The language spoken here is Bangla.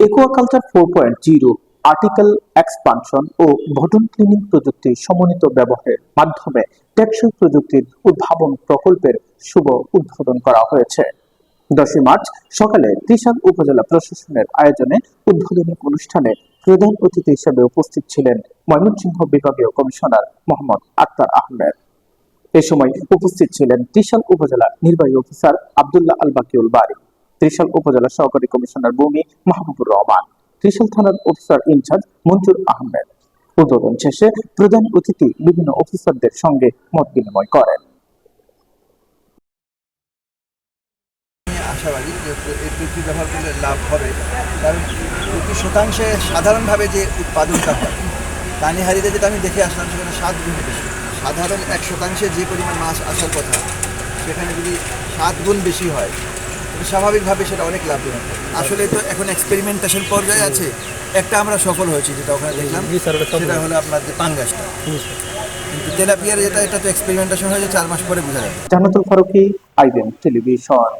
Aquaculture four point zero article expansion ও বটন ক্লিনিং প্রযুক্তির সমন্বিত ব্যবহারের মাধ্যমে টেকসই প্রযুক্তির উদ্ভাবন প্রকল্পের শুভ উদ্বোধন করা হয়েছে। দশই মার্চ, সকালে ত্রিশাল উপজেলা প্রশাসনের আয়োজনে উদ্বোধনী অনুষ্ঠানে প্রধান অতিথি হিসেবে উপস্থিত ছিলেন ময়মনসিংহ বিভাগীয় কমিশনার মোহাম্মদ আক্তার আহমেদ। এ সময় উপস্থিত ছিলেন ত্রিশাল উপজেলা নির্বাহী অফিসার আবদুল্লাহ আল বাকিউল বারি। ত্রিশাল উপজেলা সহকারী কমিশনার ভূমি মাহবুবুর রহমান, ত্রিশাল থানার অফিসার ইনচার্জ মঞ্জুর আহমেদ। উদ্বোধন শেষে প্রধান অতিথি বিভিন্ন অফিসারদের সঙ্গে মত বিনিময় করেন। আশাবাদী ব্যবহার করলে লাভ হবে। কারণ প্রতি শতাংশে সাধারণভাবে যে উৎপাদনটা হয় পানিহারিতে যেটা আমি দেখে আসলাম, সেখানে সাত গুণ বেশি। সাধারণ এক শতাংশে যে পরিমাণ মাছ আসার কথা, সেখানে যদি সাত গুণ বেশি হয় স্বাভাবিকভাবে সেটা অনেক লাভজনক। আসলে তো এখন এক্সপেরিমেন্টেশন পর্যায়ে আছে। একটা আমরা সফল হয়েছি যেটা ওখানে দেখলাম। সেটা হলো আপনার যে পাঙ্গাসটা। কিন্তু তেলাপিয়ার যেটা এটা তো এক্সপেরিমেন্টেশন হয়েছে চার মাস পরে বোঝা যাবে। জানাতুল ফারুকি আইবেন টেলিভিশন।